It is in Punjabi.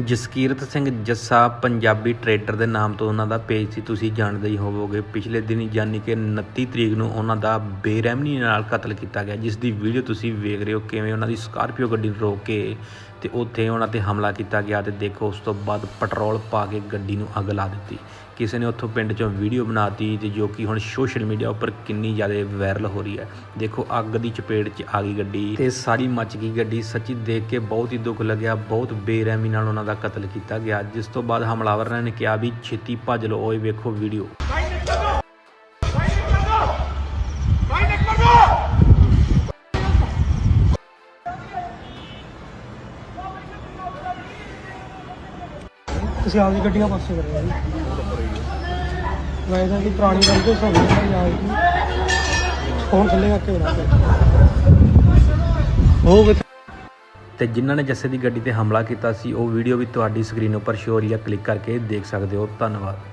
ਜਸਕੀਰਤ ਸਿੰਘ ਜੱਸਾ ਪੰਜਾਬੀ ਟਰੇਡਰ ਦੇ ਨਾਮ ਤੋਂ ਉਹਨਾਂ ਦਾ ਪੇਜ ਸੀ, ਤੁਸੀਂ ਜਾਣਦੇ ਹੀ ਹੋਵੋਗੇ। ਪਿਛਲੇ ਦਿਨੀ ਯਾਨੀ ਕਿ 29 ਤਰੀਕ ਨੂੰ ਉਹਨਾਂ ਦਾ ਬੇਰਹਿਮੀ ਨਾਲ ਕਤਲ ਕੀਤਾ ਗਿਆ। ਜਿਸ ਦੀ ਵੀਡੀਓ ਤੁਸੀਂ ਵੇਖ ਰਹੇ ਹੋ, ਕਿਵੇਂ ਉਹਨਾਂ ਦੀ ਸਕਾਰਪੀਓ ਗੱਡੀ ਨੂੰ ਰੋਕ ਕੇ ਤੇ ਉੱਥੇ ਉਹਨਾਂ ਤੇ ਹਮਲਾ ਕੀਤਾ ਗਿਆ ਤੇ ਦੇਖੋ, ਉਸ ਤੋਂ ਬਾਅਦ ਪੈਟਰੋਲ ਪਾ ਕੇ ਗੱਡੀ ਨੂੰ ਅੱਗ ਲਾ ਦਿੱਤੀ। ਕਿਸੇ ਨੇ ਉੱਥੋਂ ਪਿੰਡ ਚੋਂ ਵੀਡੀਓ ਬਣਾਤੀ ਤੇ ਜੋ ਕਿ ਹੁਣ ਸੋਸ਼ਲ ਮੀਡੀਆ ਉੱਪਰ ਕਿੰਨੀ ਜ਼ਿਆਦਾ ਵਾਇਰਲ ਹੋ ਰਹੀ ਹੈ। ਦੇਖੋ, ਅੱਗ ਦੀ ਚਪੇਟ 'ਚ ਆ ਗਈ ਗੱਡੀ ਤੇ ਸਾਰੀ ਮੱਚ ਗਈ ਗੱਡੀ। ਸੱਚੀ ਦੇਖ ਕੇ ਬਹੁਤ ਹੀ ਦੁੱਖ ਲੱਗਿਆ, ਬਹੁਤ ਬੇਰਹਿਮੀ ਨਾਲ ਉਹਨਾਂ ਦਾ ਕਤਲ ਕੀਤਾ ਗਿਆ ਜਿਸ ਤੋਂ ਬਾਅਦ ਹਮਲਾਵਰਾਂ ਨੇ ਕਿਹਾ ਵੀ ਛੇਤੀ ਭੱਜ ਲਓ ਓਏ ਵੇਖੋ ਵੀਡੀਓ ਤੁਸੀਂ ਆਪਦੀ ਗੱਡੀਆਂ ਪਾਸੇ ਕਰ ਰਹੇ ਹੋ ਤਾਂ ਕਿ ਪੁਰਾਣੀ ਗੱਲ ਤੋਂ ਸੁਣ ਰਿਹਾ ਯਾਰ ਕਿ ਫੋਨ ਥੱਲੇ ਕਰਕੇ ਬਣਾ ਹੋ ਗਏ ਤੇ ਜਿਨ੍ਹਾਂ ਨੇ ਜੱਸੇ ਦੀ ਗੱਡੀ ਤੇ ਹਮਲਾ ਕੀਤਾ ਸੀ, ਉਹ ਵੀਡੀਓ ਵੀ ਤੁਹਾਡੀ ਸਕਰੀਨ ਉੱਪਰ ਸ਼ੋ ਹੋ ਰਹੀ ਹੈ ਕਲਿੱਕ ਕਰਕੇ ਦੇਖ ਸਕਦੇ ਹੋ। ਧੰਨਵਾਦ।